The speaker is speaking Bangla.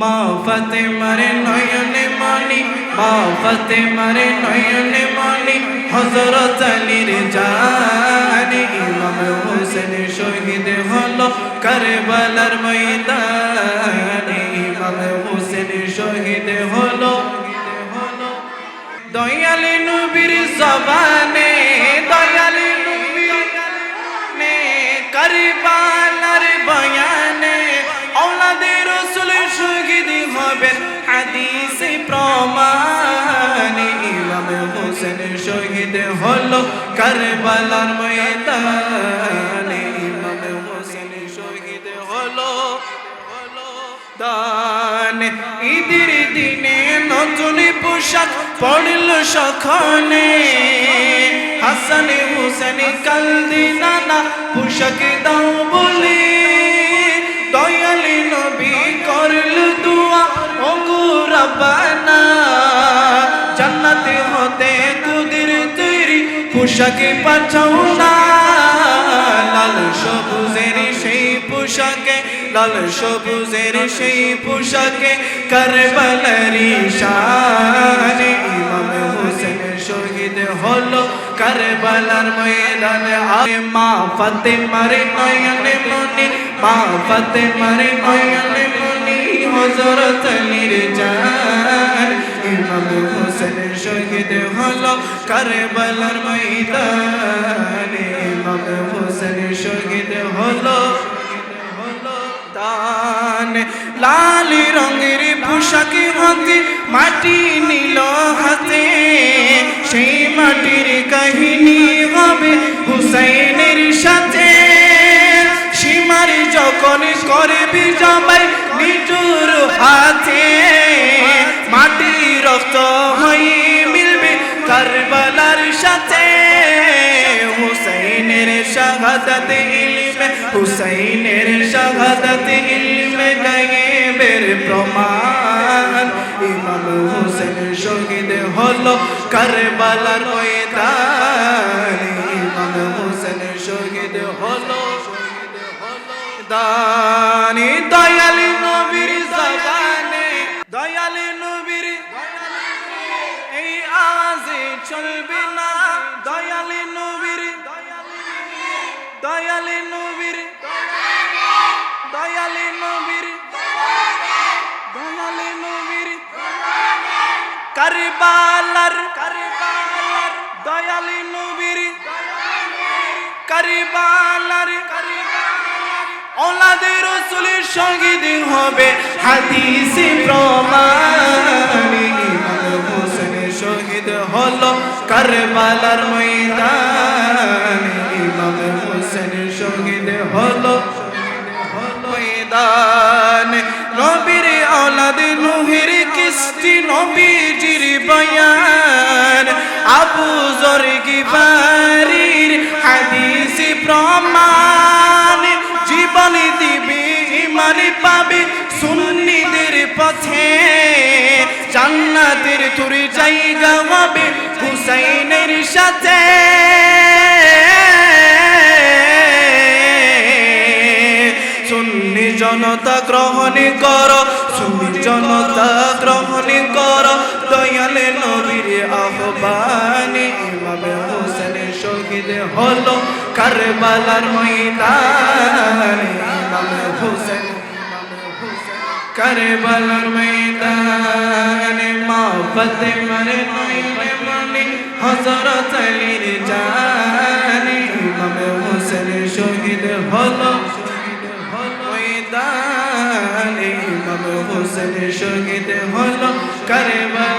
মা ফাতেমার নয়নে মনি মা ফাতেমার নয়নে মনি, হযরত আলীর জানে ইমাম হোসেন শহীদ হলো কারবালার ময়দানে, ইমাম হোসেন শহীদ হলো। দয়ালি নবীর জবানে, দয়ালি নবীর নে কারবালার প্রমাণে ইমাম হোসেন শহীদ হলো কারবালার ময়দানে। ইমাম হোসেন শহীদ হলো দান। ঈদের দিনে নতুন পোশাক পড়ল সখনে। হাসান হুসেন কালদি নানা পোশাক দাও বলে হতে কুদির তৈরি পোশাকে পাঠাও না। লাল সবুজের সেই পোশাকে, লাল সবুজের সেই পোশাকে কারবালারি শানে ইমাম হোসেন শহীদ হলো কারবালার ময়দানে। আরে মা ফাতেমার নয়নে মনি, মা ফাতেমার নয়নে মনি, হযরত আলীর জান। ইমাম হোসেন শহীদ হলো কারবালার ময়দানে। ইমাম হোসেন শহীদ হলো, দান। লাল রঙের পোশাকে হাতে মাটি নীল হাতে। সেই মাটির কাহিনী হবে হুসাইনের সাথে। সীমার যখন করবি জমাই নিজুর হাতে। শাহাদাত ইলমে হুসাইনের শাহাদাত ইলমে গায়েবের প্রমাণ। ইমাম হুসেন শহীদ হলো কারবালার ময়দান। ইমাম হুসেন শহীদ হলো, দানি দয়ালি নবীর জবানে দয়ালি নবীর, এই আওয়াজে চলবে না দয়ালি নবীর দয়ালি নবীর। কারবালার কারবালার। দয়ালি নবীর, কারবালার। ওলাদে রসুলের শহীদ হবে হাদিসে প্রমাণ। হোসেন শহীদ হলো কারবালার কিস্তি নবীজির বয়ান, আবু জরগি বাড়ির হাদিসে প্রমাণ। জীবন দিবে, ইমান পাবে সুন্নিদের পথে। জান্নাতের তোর জায়গা হবে হুসাইনের সাথে। জনতা গ্রহণ কর সুন্নি জনতা গ্রহণ কর। দয়ালে নবীর আহ্বানে ইমামে হোসেন শহীদ হলো কারবালার ময়দানে। ইমামে হোসেন কারবালার ময়দানে। মা ফাতেমার নয়নে মনে হযরত আলীর জানে। ইমামে হোসেন শহীদ হলো হোসেন শহীদ হলো কারবালার